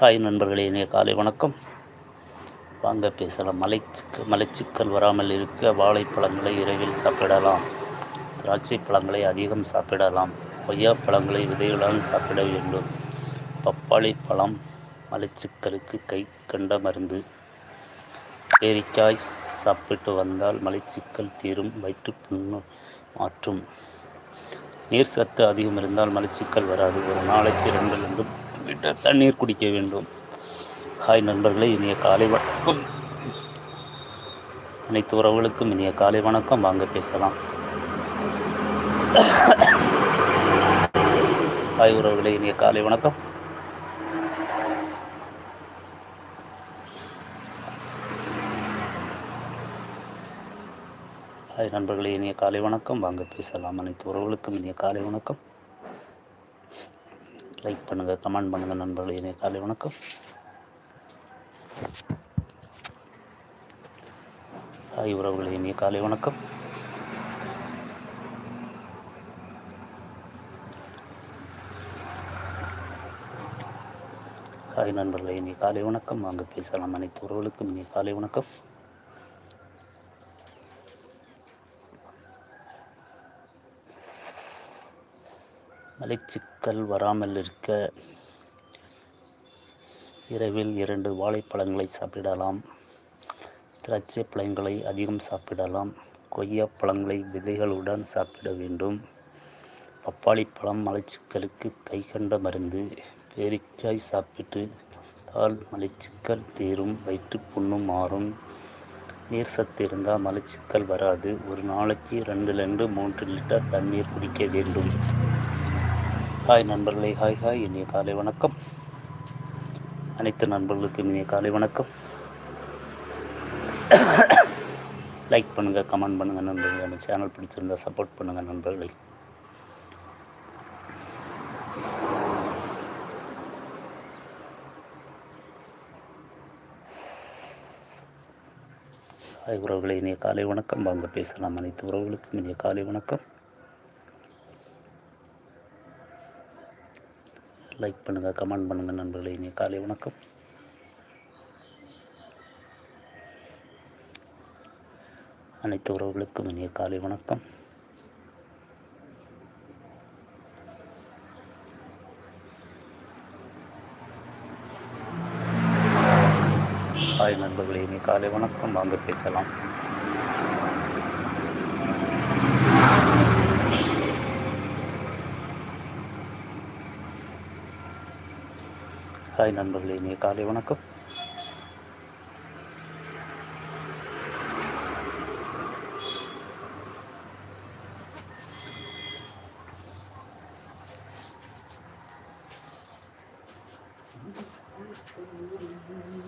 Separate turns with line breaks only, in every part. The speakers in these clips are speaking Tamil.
ஹாய் நண்பர்களே இனிய காலை வணக்கம். வாங்க பேசலாம். மலைச்சிக்கல் மலைச்சிக்கல் வராமல் இருக்க வாழைப்பழங்களை இரவில் சாப்பிடலாம். திராட்சை பழங்களை அதிகம் சாப்பிடலாம். கொய்யா பழங்களை விதைகளால் சாப்பிட வேண்டும். பப்பாளி பழம் மலைச்சிக்கலுக்கு கை கண்ட மருந்து. பேரிக்காய் சாப்பிட்டு வந்தால் மலைச்சிக்கல் தீரும் வயிற்றுப்புண்ணு மாற்றும். நீர் சத்து அதிகம் இருந்தால் மலச்சிக்கல் வராது. ஒரு நாளைக்கு ரெண்டுலேருந்து லிட்டர் தண்ணீர் குடிக்க வேண்டும். ஹாய் நண்பர்களே இனிய காலை வணக்கம். அனைத்து உறவுகளுக்கும் இனிய காலை வணக்கம். வாங்க பேசலாம். ஹாய் உறவுகளே இனிய காலை வணக்கம். ஹாய் நண்பர்களே இனிய காலை வணக்கம். வாங்க பேசலாம். அனைத்து உறவுகளுக்கும் இனிய காலை வணக்கம். லைக் பண்ணுங்கள் கமெண்ட் பண்ணுங்கள் நண்பர்களே. இணைய காலை வணக்கம். தாய் உறவுகளே இனிய காலை வணக்கம். ஹாய் நண்பர்களே இனி காலை வணக்கம். வாங்க பேசலாம். அனைத்து உறவுகளுக்கும் இனி காலை வணக்கம். மலைச்சிக்கல் வராமல் இருக்க இரவில் இரண்டு வாழைப்பழங்களை சாப்பிடலாம். திராட்சை பழங்களை அதிகம் சாப்பிடலாம். கொய்யா பழங்களை விதைகளுடன் சாப்பிட வேண்டும். பப்பாளி பழம் மலைச்சிக்கலுக்கு கை கண்ட மருந்து. பேரிக்காய் சாப்பிட்டு தால் மலைச்சிக்கல் தீரும் வயிற்று புண்ணும் மாறும். நீர் சத்து இருந்தால் மலச்சிக்கல் வராது. ஒரு நாளைக்கு ரெண்டுலேருந்து மூன்று லிட்டர் தண்ணீர் குடிக்க வேண்டும். ஹாய் நண்பர்களே ஹாய் ஹாய் இனிய காலை வணக்கம். அனைத்து நண்பர்களுக்கும் இனிய காலை வணக்கம். லைக் பண்ணுங்கள் கமெண்ட் பண்ணுங்கள் நண்பர்களே. நம்ம சேனல் பிடிச்சிருந்தா சப்போர்ட் பண்ணுங்கள் நண்பர்களே. ஹாய் உறவுகளை இனிய காலை வணக்கம். வாங்க பேசலாம். அனைத்து உறவுகளுக்கும் இனிய காலை வணக்கம். லைக் பண்ணுங்கள் கமெண்ட் பண்ணுங்கள் நண்பர்களே. இனி காலை வணக்கம். அனைத்து உறவுகளுக்கும் இனிய காலை வணக்கம். ஹாய் நண்பர்களே இனி காலை வணக்கம். வாங்க பேசலாம். ஹாய் நண்பர்களே இனிய காலை வணக்கம் Thank you.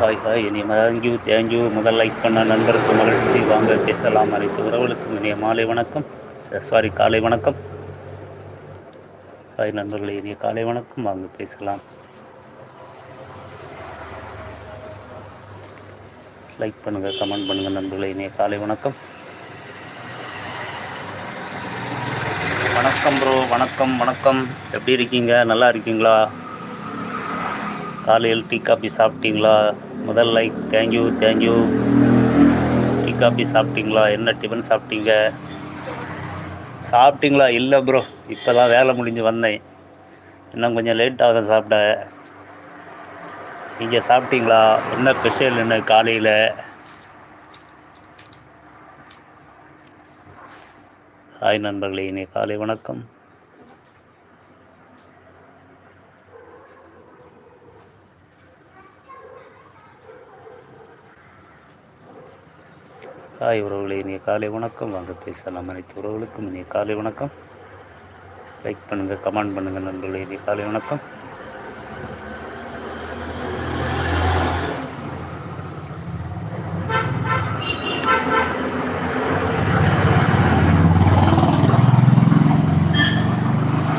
ஹாய் ஹாய் இனி தேங்க்யூ தேங்க்யூ முதல் லைக் பண்ண நண்பருக்கு மகிழ்ச்சி. வாங்க பேசலாம். அனைத்து உறவுகளுக்கும் இனிய மாலை வணக்கம். சாரி காலை வணக்கம். ஹாய் நண்பர்களே இனிய காலை வணக்கம். வாங்க பேசலாம். லைக் பண்ணுங்கள் கமெண்ட் பண்ணுங்கள் நண்பர்களே இனிய காலை வணக்கம். வணக்கம் ப்ரோ வணக்கம் வணக்கம். எப்படி இருக்கீங்க? நல்லா இருக்கீங்களா? காலையில் டீ காபி சாப்பிட்டீங்களா? முதல் like thank you thank you tea coffee சாப்பிட்டீங்களா? என்ன டிஃபன் சாப்பிட்டீங்க? சாப்பிட்டீங்களா? இல்லை ப்ரோ இப்போ தான் வேலை முடிஞ்சு வந்தேன். இன்னும் கொஞ்சம் லேட் ஆகும் சாப்பிட. நீங்கள் சாப்பிட்டீங்களா? என்ன ஸ்பெஷல் என்ன காலையில்? ஹாய் நண்பர்களே இனி காலை வணக்கம். ஹாய் உறவுகளே இனிய காலை வணக்கம். வாங்க பேசலாம். அனைத்து உறவுகளுக்கும் இனிய காலை வணக்கம். லைக் பண்ணுங்கள் கமெண்ட் பண்ணுங்கள் நண்பர்களே இனிய காலை வணக்கம்.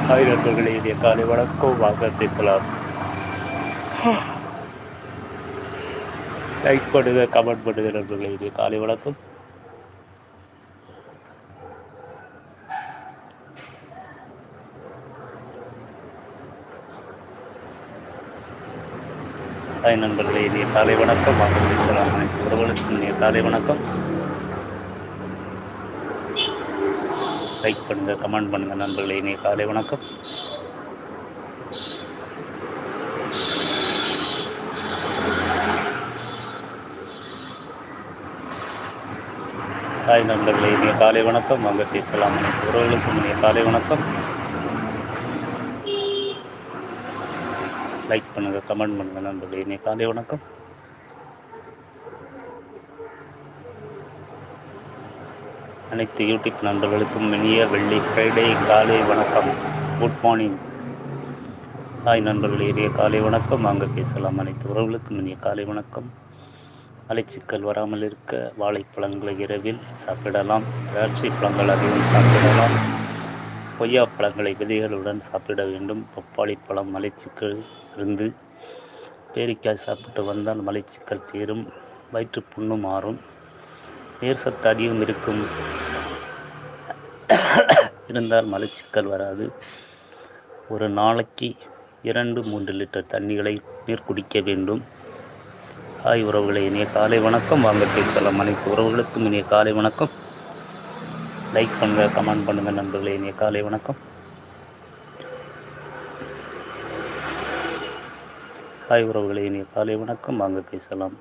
ஹாய் நண்பர்களே இனிய காலை வணக்கம். வாங்க பேசலாம். லைக் பண்ணுங்கள் கமெண்ட் பண்ணுங்கள் நண்பர்களே இனிய காலை வணக்கம். ஹாய் நண்பர்களே இனிய காலை வணக்கம். வாங்க பேசலாம் அனைத்து உறவுகளுக்கும் இனிய காலை வணக்கம். லைக் பண்ணுங்க கமெண்ட் பண்ணுங்க நண்பர்களே இனிய காலை வணக்கம். ஹாய் நண்பர்களே இனிய காலை வணக்கம். வாங்க பேசலாம். அனைத்து உறவுகளுக்கும் இனிய காலை வணக்கம். லைக் பண்ணுங்கள் கமெண்ட் பண்ணுங்கள் நண்பர்களே. இனிய காலை வணக்கம். அனைத்து யூடியூப் நண்பர்களுக்கும் இனிய வெள்ளி ஃப்ரைடே காலை வணக்கம். குட் மார்னிங் ஹாய் நண்பர்கள் இனிய காலை வணக்கம். வாங்க பேசலாம். அனைத்து உறவுகளுக்கும் இனிய காலை வணக்கம். அலைச்சிக்கல் வராமல் இருக்க வாழைப்பழங்களை இரவில் சாப்பிடலாம். திராட்சை பழங்கள் அதிகம் சாப்பிடலாம். கொய்யா பழங்களை விதைகளுடன் சாப்பிட வேண்டும். பப்பாளி பழம் மலைச்சிக்கல் இருந்து பேரிக்காய் சாப்பிட்டு வந்தால் மலைச்சிக்கல் தீரும். வயிற்று புண்ணு மாறும். நீர் சத்து அதிகம் இருக்கும். இருந்தால் மலச்சிக்கல் வராது. ஒரு நாளைக்கு இரண்டு மூன்று லிட்டர் தண்ணிகளை நீர் குடிக்க வேண்டும். ஹாய் உறவுகளை இனிய காலை வணக்கம். வாங்க பேசலாம். அனைத்து உறவுகளுக்கும் இனிய காலை வணக்கம். லைக் பண்ணுங்கள் கமெண்ட் பண்ணுங்கள் நண்பர்களே இனிய காலை வணக்கம். ஹாய் உறவுகளை இனிய காலை வணக்கம். வாங்க பேசலாம்.